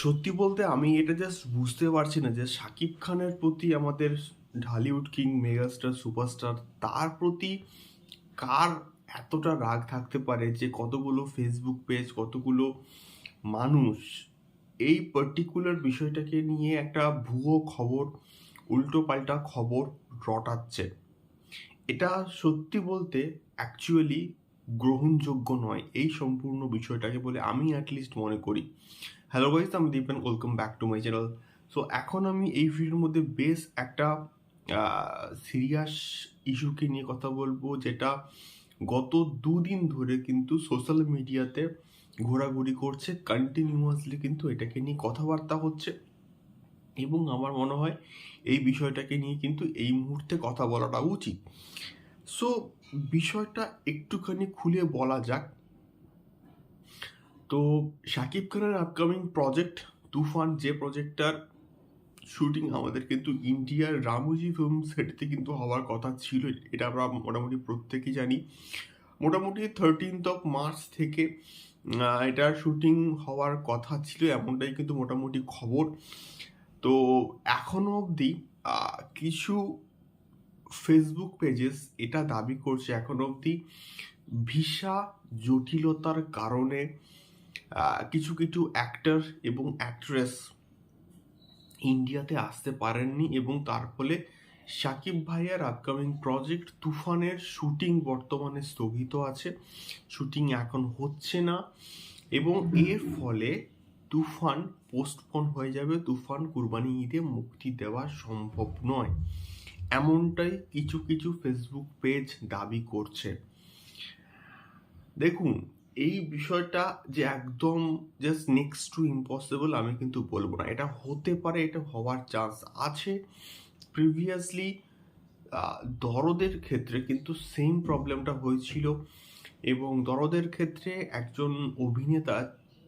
সত্যি বলতে আমি এটা জাস্ট বুঝতে পারছি না যে শাকিব খানের প্রতি আমাদের ঢালিউড কিং মেগাস্টার সুপারস্টার তার প্রতি কার এতটা রাগ থাকতে পারে যে কতগুলো ফেসবুক পেজ কতগুলো মানুষ এই পার্টিকুলার বিষয়টাকে নিয়ে একটা ভুয়ো খবর উল্টো পাল্টা খবর রটাচ্ছে। এটা সত্যি বলতে অ্যাকচুয়ালি গ্রহণযোগ্য নয়, এই সম্পূর্ণ বিষয়টাকে বলে আমি অ্যাটলিস্ট মনে করি। হ্যালো গাইস আমি Dipen welcome back to my channel so এখন আমি এই ভিডিওর মধ্যে বেশ একটা সিরিয়াস ইস্যুকে নিয়ে কথা বলব, যেটা গত দুদিন ধরে কিন্তু সোশ্যাল মিডিয়াতে ঘোরাঘুরি করছে কন্টিনিউয়াসলি কিন্তু এটাকে নিয়ে কথাবার্তা হচ্ছে। এবং আমার মনে হয় এই বিষয়টাকে নিয়ে কিন্তু এই মুহূর্তে কথা বলাটা উচিত। সো বিষয়টা একটুখানি খুলে বলা যাক। তো শাকিব খানের আপকামিং প্রজেক্ট তুফান যে প্রজেক্টটার শুটিং আমাদের কিন্তু ইন্ডিয়ার রামুজি ফিল্ম সেটতে কিন্তু হওয়ার কথা ছিল। এটা আমরা মোটামুটি প্রত্যেকেই জানি। মোটামুটি থার্টিনথ অফ মার্চ থেকে এটার শুটিং হওয়ার কথা ছিল, এমনটাই কিন্তু মোটামুটি খবর। তো এখনও অবধি কিছু ফেসবুক পেজেস এটা দাবি করছে। এখনও অবধি ভিসা জটিলতার কারণে কিছু কিছু অ্যাক্টর এবং অ্যাক্ট্রেস ইন্ডিয়াতে আসতে পারেননি এবং তার ফলে সাকিব ভাইয়ার আপকামিং প্রজেক্ট তুফানের শুটিং বর্তমানে স্থগিত আছে। শুটিং এখন হচ্ছে না এবং এর ফলে তুফান পোস্টপন হয়ে যাবে। তুফান কুরবানি ঈদে মুক্তি দেওয়া সম্ভব নয়। এমনটাই কিছু কিছু ফেসবুক পেজ দাবি করছে। দেখুন এই বিষয়টা যে একদম জাস্ট নেক্সট টু ইম্পসিবল আমি কিন্তু বলব না। এটা হতে পারে, এটা হওয়ার চান্স আছে। প্রিভিয়াসলি দরদের ক্ষেত্রে কিন্তু সেম প্রবলেমটা হয়েছিল এবং দরদের ক্ষেত্রে একজন অভিনেতা,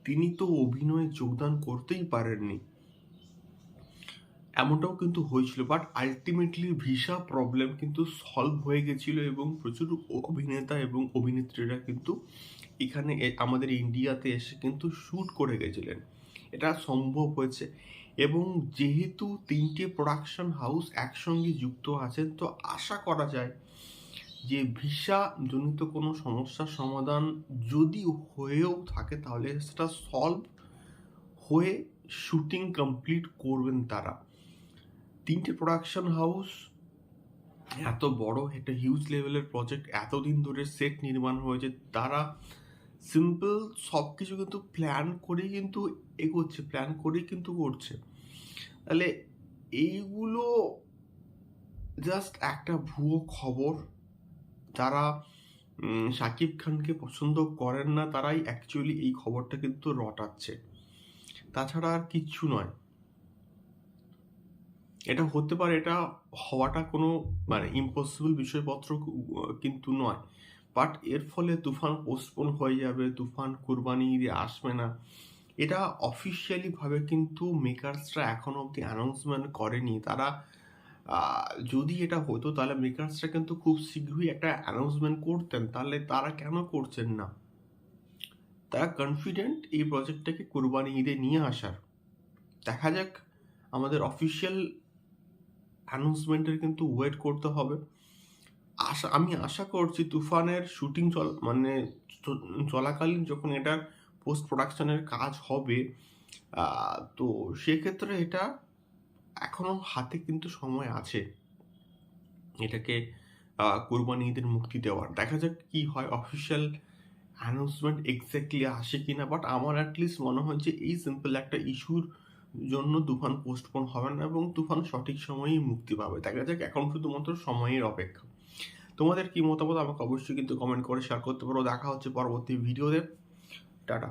তিনি তো অভিনয়ে যোগদান করতেই পারেননি। এমনটাও কিন্তু হয়েছিল বাট আলটিমেটলি ভিসা প্রবলেম কিন্তু সলভ হয়ে গেছিল এবং প্রচুর অভিনেতা এবং অভিনেত্রীরা কিন্তু এখানে আমাদের ইন্ডিয়াতে এসে কিন্তু শ্যুট করে গেছিলেন। এটা সম্ভব হয়েছে। এবং যেহেতু তিনটে প্রোডাকশন হাউস একসঙ্গে যুক্ত আছেন, তো আশা করা যায় যে ভিসা জনিত কোনো সমস্যার সমাধান যদি হয়েও থাকে, তাহলে সেটা সলভ হয়ে শুটিং কমপ্লিট করবেন তারা। তিনটে প্রোডাকশন হাউস এত বড়, একটা হিউজ লেভেলের প্রজেক্ট এতদিন ধরে সেট নির্মাণ হয়েছে, তারা সিম্পল সব কিছু কিন্তু প্ল্যান করেই কিন্তু এগোচ্ছে প্ল্যান করেই কিন্তু করছে। তাহলে এইগুলো জাস্ট একটা ভুয়ো খবর। যারা শাকিব খানকে পছন্দ করেন না, তারাই অ্যাকচুয়ালি এই খবরটা কিন্তু রটাচ্ছে। তাছাড়া আর কিচ্ছু নয়। এটা হতে পারে, এটা হওয়াটা কোনো মানে ইম্পসিবল বিষয়পত্র কিন্তু নয়। বাট এর ফলে তুফান পোস্টপোন হয়ে যাবে, তুফান কুরবানি ঈদে আসবে না। এটা অফিসিয়ালি ভাবে কিন্তু মেকার্সরা এখনও অবধি অ্যানাউন্সমেন্ট করেনি। তারা যদি এটা হতো তাহলে মেকার্সরা কিন্তু খুব শীঘ্রই একটা অ্যানাউন্সমেন্ট করতেন। তাহলে তারা কেন করছেন না? তারা কনফিডেন্ট এই প্রজেক্টটাকে কুরবানি ঈদে নিয়ে আসার। দেখা যাক, আমাদের অফিসিয়াল অ্যানাউন্সমেন্টের কিন্তু ওয়েট করতে হবে। আশা, আমি আশা করছি তুফানের শুটিং চল মানে চলাকালীন যখন এটার পোস্ট প্রোডাকশনের কাজ হবে তো সেক্ষেত্রে এটা এখনও হাতে কিন্তু সময় আছে। এটাকে কোরবানি ঈদের মুক্তি দেওয়ার। দেখা যাক কি হয়। অফিসিয়াল অ্যানাউন্সমেন্ট এক্স্যাক্টলি আসে কি না বাট আমার অ্যাটলিস্ট মনে যে এই সিম্পল একটা ইস্যুর জন্য তুফান পোস্টপোন হবে না এবং তুফান সঠিক সময়েই মুক্তি পাবে। দেখা যাক, এখন শুধুমাত্র সময়ের অপেক্ষা। তোমাদের কি মতামত আমাকে অবশ্যই কিন্তু কমেন্ট করে শেয়ার করতে পারো। দেখা হচ্ছে পরবর্তী ভিডিওতে টাটা।